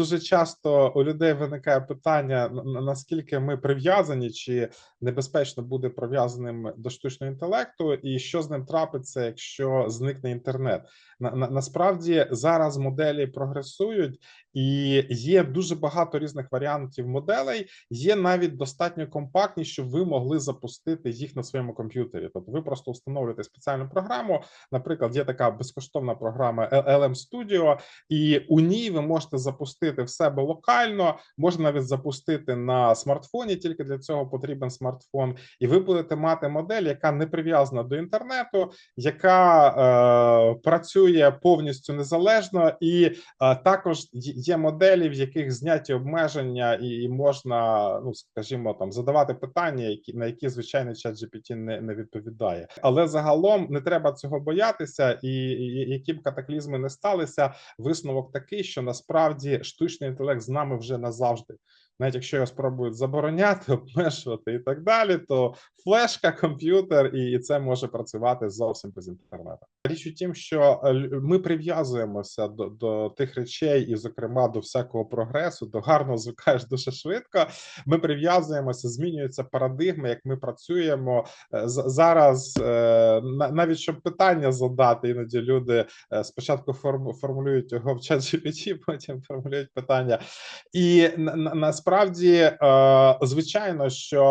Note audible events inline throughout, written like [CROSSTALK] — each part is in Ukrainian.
дуже часто у людей виникає питання: наскільки ми прив'язані, чи небезпечно буде прив'язаним до штучного інтелекту, і що з ним трапиться, якщо зникне інтернет. На, на, насправді зараз моделі прогресують, і є дуже багато різних варіантів моделей. Є навіть достатньо компактні, щоб ви могли запустити їх на своєму комп'ютері. Тобто, ви просто встановлюєте спеціальну програму. Наприклад, є така безкоштовна програма LM Studio, і у ній ви можете запустити в себе локально, можна навіть запустити на смартфоні. Тільки для цього потрібен смартфон, і ви будете мати модель, яка не прив'язана до інтернету, яка е, працює повністю незалежно, і е, також є моделі, в яких зняті обмеження, і, і можна, ну скажімо, там задавати питання, які на які звичайний чат GPT не, не відповідає. Але загалом не треба цього боятися, і, і які б катаклізми не сталися, висновок такий, що насправді штучний інтелект з нами вже назавжди. Навіть якщо його спробують забороняти, [LAUGHS] обмежувати і так далі, то флешка, комп'ютер, і, це може працювати зовсім без інтернету. Річ у тім, що е, ми прив'язуємося до, до тих речей, і, зокрема, до всякого прогресу, до гарно звикаєш дуже швидко. Ми прив'язуємося, змінюється парадигма, як ми працюємо Е, зараз. е, Навіть щоб питання задати, іноді люди спочатку формулюють його в чат GPT, [LAUGHS] потім формулюють питання. І на- на- насправді, е, звичайно, що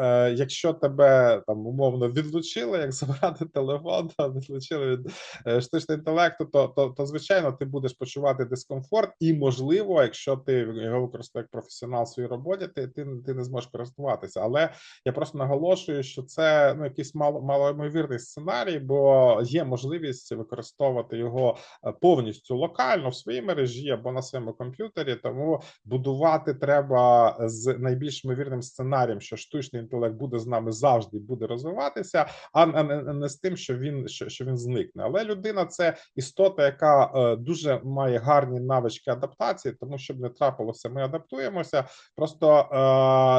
е, якщо тебе там умовно відлучили, як забрати телефон, то відлучили від е, штучного інтелекту, то, то, то звичайно ти будеш почувати дискомфорт, і можливо, якщо ти його використовуєш як професіонал в своїй роботі, ти, ти, ти не зможеш користуватися. Але я просто наголошую, що це ну якийсь мало малоймовірний сценарій, бо є можливість використовувати його повністю локально в своїй мережі або на своєму комп'ютері. Тому будувати треба з найбільш ймовірним сценарієм, що штучний інтелект буде з нами завжди буде розвиватися, а не, з тим, що він що, що він зникне. Але людина це істота, яка е, дуже має гарні навички адаптації, тому щоб не трапилося, ми адаптуємося. Просто е,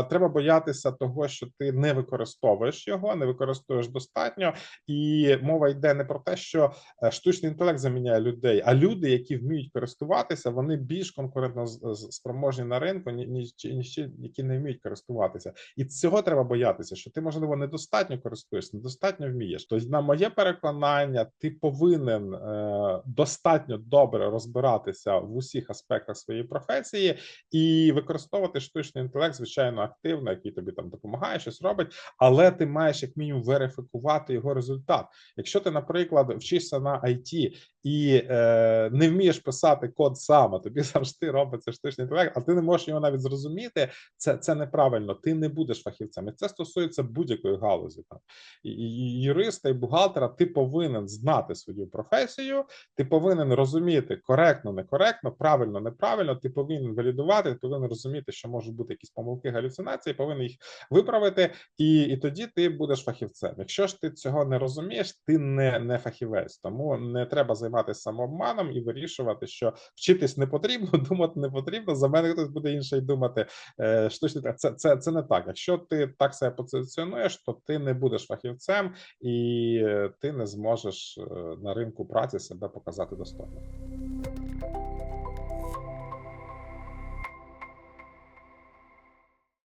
треба боятися того, що ти не використовуєш його, не використовуєш достатньо, і мова йде не про те, що е, штучний інтелект заміняє людей, а люди, які вміють користуватися, вони більш конкурентно спроможні на ринку, ніж які не вміють користуватися. І цього треба боятися, що ти можливо недостатньо користуєшся, недостатньо вмієш. Тобто, на моє переконання, ти повинен е, достатньо добре розбиратися в усіх аспектах своєї професії і використовувати штучний інтелект, звичайно, активно, який тобі там допомагає, щось робить, але ти маєш як мінімум верифікувати його результат. Якщо ти, наприклад, вчишся на IT і е, не вмієш писати код сам, а тобі [LAUGHS] завжди робиться штучний інтелект, а ти не можеш його навіть зрозуміти, це, це неправильно. Ти не будеш фахівцем. І це стосується будь-якої галузі. Там і, і юриста, і бухгалтера. Ти повинен знати свою професію, ти повинен розуміти коректно, некоректно, правильно, неправильно. Ти повинен валідувати, ти повинен розуміти, що можуть бути якісь помилки, галюцинації, повинен їх виправити, і, і тоді ти будеш фахівцем. Якщо ж ти цього не розумієш, ти не, не фахівець. Тому не треба займатися самообманом і вирішувати, що вчитись не потрібно, [LAUGHS] думати не потрібно. За мене хтось буде інший думати. що це, це, це не так. Якщо ти так себе позиціонуєш, то ти не будеш фахівцем і е, ти не зможеш е, на ринку праці себе показати достойно.